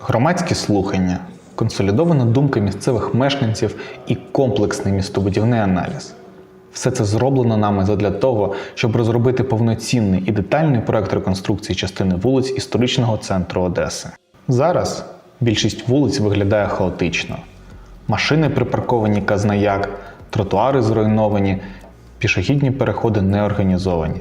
Громадські слухання, консолідована думка місцевих мешканців і комплексний містобудівний аналіз. Все це зроблено нами задля того, щоб розробити повноцінний і детальний проект реконструкції частини вулиць історичного центру Одеси. Зараз більшість вулиць виглядає хаотично. Машини припарковані казнаяк, тротуари зруйновані, пішохідні переходи не організовані.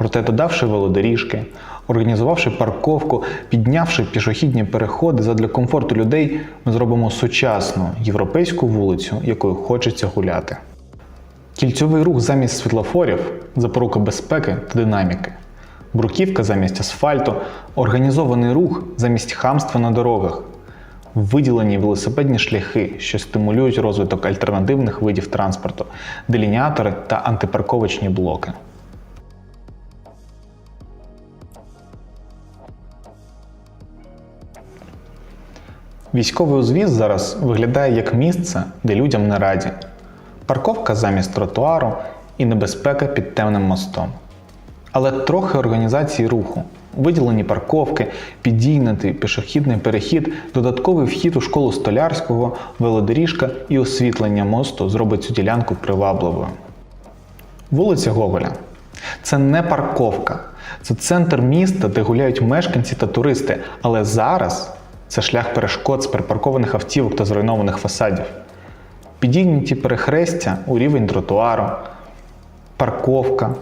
Проте додавши велодоріжки, організувавши парковку, піднявши пішохідні переходи задля комфорту людей, ми зробимо сучасну європейську вулицю, якою хочеться гуляти. Кільцьовий рух замість світлофорів, запорука безпеки та динаміки. Бруківка замість асфальту, організований рух замість хамства на дорогах. Виділені велосипедні шляхи, що стимулюють розвиток альтернативних видів транспорту, делініатори та антипарковочні блоки. Військовий узвіз зараз виглядає як місце, де людям не раді. Парковка замість тротуару і небезпека під темним мостом. Але трохи організації руху, виділені парковки, підійнятий пішохідний перехід, додатковий вхід у школу столярського, велодоріжка і освітлення мосту зробить цю ділянку привабливою. Вулиця Гоголя це не парковка, це центр міста, де гуляють мешканці та туристи. Але зараз це шлях перешкод з припаркованих автівок та зруйнованих фасадів. Підійняті перехрестя у рівень тротуару, парковка,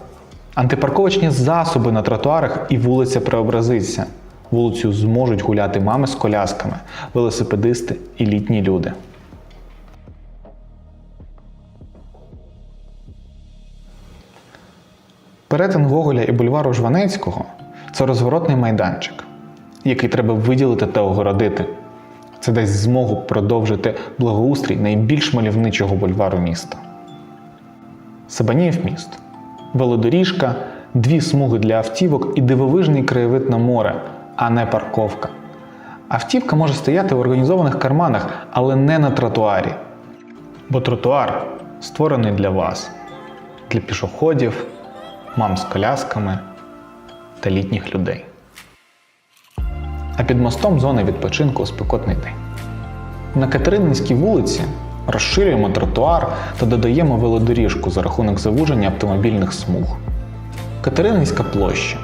антипарковочні засоби на тротуарах і вулиця преобразиться. Вулицю зможуть гуляти мами з колясками, велосипедисти і літні люди. Перетин Гоголя і бульвару Жванецького це розворотний майданчик, який треба виділити та огородити. Це дасть змогу продовжити благоустрій найбільш мальовничого бульвару міста. Сабаніїв міст. Велодоріжка, дві смуги для автівок і дивовижний краєвид на море, а не парковка. Автівка може стояти в організованих карманах, але не на тротуарі. Бо тротуар створений для вас, для пішоходів, мам з колясками та літніх людей. А під мостом зона відпочинку у спекотний день. На Катерининській вулиці розширюємо тротуар та додаємо велодоріжку за рахунок завуження автомобільних смуг. Катерининська площа.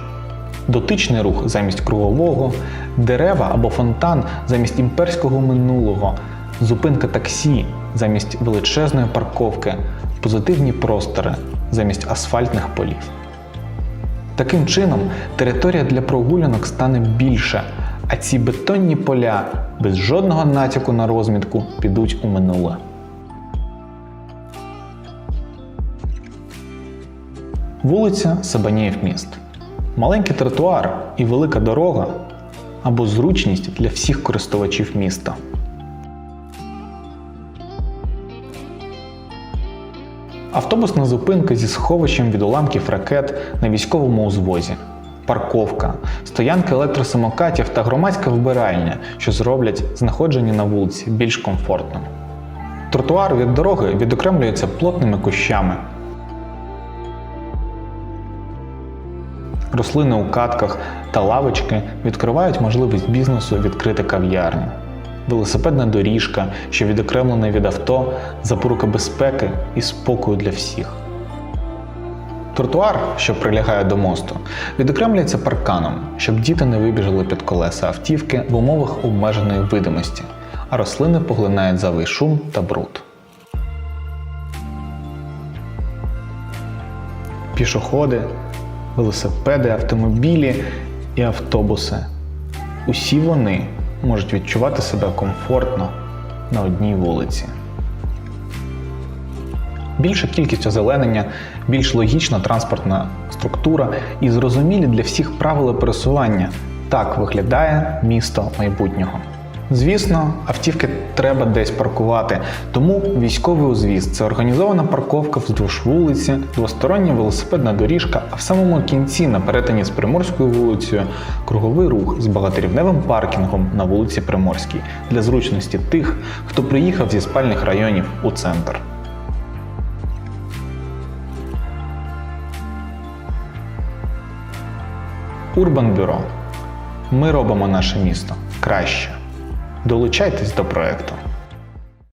Дотичний рух замість кругового, дерева або фонтан замість імперського минулого, зупинка таксі замість величезної парковки, позитивні простори замість асфальтних полів. Таким чином, територія для прогулянок стане більше, а ці бетонні поля без жодного натяку на розмітку підуть у минуле. Вулиця Сабаніїв міст. Маленький тротуар і велика дорога або зручність для всіх користувачів міста. Автобусна зупинка зі сховищем від уламків ракет на військовому узвозі, парковка, стоянки електросамокатів та громадська вбиральня, що зроблять знаходження на вулиці більш комфортним. Тротуар від дороги відокремлюється плотними кущами. Рослини у катках та лавочки відкривають можливість бізнесу відкрити кав'ярню. Велосипедна доріжка, що відокремлена від авто, запорука безпеки і спокою для всіх. Тротуар, що прилягає до мосту, відокремлюється парканом, щоб діти не вибіжали під колеса автівки в умовах обмеженої видимості, а рослини поглинають зайвий шум та бруд. Пішоходи, велосипеди, автомобілі і автобуси. Усі вони можуть відчувати себе комфортно на одній вулиці. Більша кількість озеленення, більш логічна транспортна структура і зрозумілі для всіх правила пересування. Так виглядає місто майбутнього. Звісно, автівки треба десь паркувати, тому військовий узвіз це організована парковка вздовж вулиці, двостороння велосипедна доріжка, а в самому кінці на перетині з Приморською вулицею круговий рух з багаторівневим паркінгом на вулиці Приморській для зручності тих, хто приїхав зі спальних районів у центр. Урбан Бюро. Ми робимо наше місто краще. Долучайтесь до проекту.